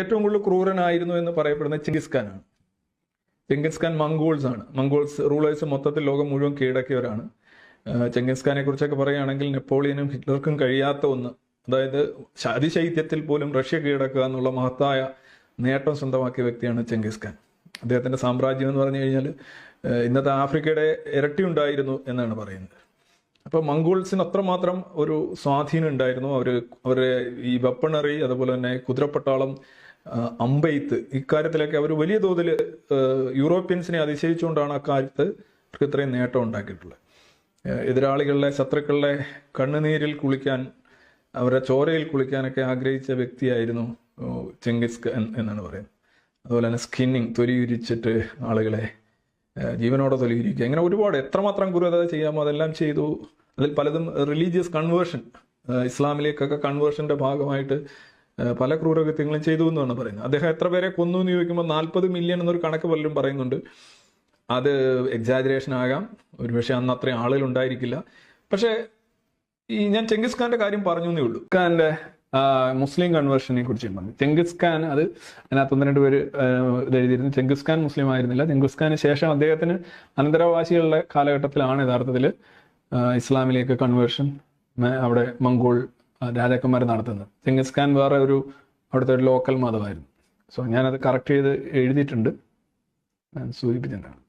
ഏറ്റവും കൂടുതൽ ക്രൂരനായിരുന്നു എന്ന് പറയപ്പെടുന്ന ചെങ്കിസ് ഖാനാണ് ചെങ്കിസ് മംഗോൾസ് ആണ്. മംഗോൾസ് റൂളേഴ്സ് മൊത്തത്തിൽ ലോകം മുഴുവൻ കീഴടക്കിയവരാണ്. ചെങ്കിസ്ഖാനെ ചെങ്കിസ് ഖാനെ കുറിച്ചൊക്കെ പറയുകയാണെങ്കിൽ നെപ്പോളിയനും ഹിറ്റ്ലർക്കും കഴിയാത്ത ഒന്ന് അതായത് അതിശൈത്യത്തിൽ പോലും റഷ്യ കീഴടക്കുക എന്നുള്ള മഹത്തായ നേട്ടം സ്വന്തമാക്കിയ വ്യക്തിയാണ് ചെങ്കിസ് ഖാൻ. അദ്ദേഹത്തിന്റെ സാമ്രാജ്യം എന്ന് പറഞ്ഞു കഴിഞ്ഞാൽ ഇന്നത്തെ ആഫ്രിക്കയുടെ ഇരട്ടി ഉണ്ടായിരുന്നു എന്നാണ് പറയുന്നത്. അപ്പോൾ മംഗോൾസിന് അത്രമാത്രം ഒരു സ്വാധീനം ഉണ്ടായിരുന്നു. അവർ അവരുടെ ഈ വെപ്പണറി അതുപോലെ തന്നെ കുതിരപ്പട്ടാളം അമ്പെയ്ത്ത്. ഇക്കാര്യത്തിലൊക്കെ അവർ വലിയ തോതിൽ യൂറോപ്യൻസിനെ അതിശയിച്ചുകൊണ്ടാണ് അക്കാര്യത്ത് അവർക്ക് ഇത്രയും നേട്ടം ഉണ്ടാക്കിയിട്ടുള്ളത്. എതിരാളികളുടെ ശത്രുക്കളുടെ കണ്ണുനീരിൽ കുളിക്കാൻ അവരുടെ ചോരയിൽ കുളിക്കാനൊക്കെ ആഗ്രഹിച്ച വ്യക്തിയായിരുന്നു ചെങ്കിസ് ഖാൻ എന്നാണ് പറയുന്നത്. അതുപോലെ തന്നെ സ്കിന്നിങ് തൊലിയുരിച്ചിട്ട് ആളുകളെ ജീവനോടെ തൊലിയിരിക്കുക. ഇങ്ങനെ ഒരുപാട് എത്രമാത്രം ക്രൂരത ചെയ്യാമോ അതെല്ലാം ചെയ്തു. അതിൽ പലതും റിലീജിയസ് കൺവേർഷൻ ഇസ്ലാമിലേക്കൊക്കെ കൺവേർഷന്റെ ഭാഗമായിട്ട് പല ക്രൂരകൃത്യങ്ങളും ചെയ്തു എന്നാണ് പറയുന്നത്. അദ്ദേഹം എത്ര പേരെ കൊന്നു എന്ന് ചോദിക്കുമ്പോൾ നാൽപ്പത് മില്യൺ എന്നൊരു കണക്ക് പലരും പറയുന്നുണ്ട്. അത് എക്സാജറേഷൻ ആകാം. ഒരുപക്ഷെ അന്ന് അത്രയും ആളുകൾ ഉണ്ടായിരിക്കില്ല. പക്ഷേ ഈ ഞാൻ ചെങ്കിസ് ഖാന്റെ കാര്യം പറഞ്ഞു എന്നേ ഉള്ളൂ. ഖാന്റെ മുസ്ലിം കൺവേർഷനെ കുറിച്ച് പറഞ്ഞു. ചെങ്കിസ് ഖാൻ അത് അതിനകത്ത് ഒന്ന് രണ്ട് പേര് എഴുതിയിരുന്നു. ചെങ്കിസ് ഖാൻ മുസ്ലിം ആയിരുന്നില്ല. ചെങ്കിസ് ഖാന് ശേഷം അദ്ദേഹത്തിന് അനന്തരവാസികളുടെ കാലഘട്ടത്തിലാണ് യഥാർത്ഥത്തിൽ ഇസ്ലാമിലേക്ക് കൺവേർഷൻ അവിടെ മംഗോൾ രാജാക്കന്മാർ നടത്തുന്നത്. ചെങ്കിസ് ഖാൻ വേറെ ഒരു അവിടുത്തെ ഒരു ലോക്കൽ മതമായിരുന്നു സോ ഞാനത് കറക്റ്റ് ചെയ്ത് എഴുതിയിട്ടുണ്ട്. ഞാൻ സൂചിപ്പിച്ചിട്ടുണ്ടാണ്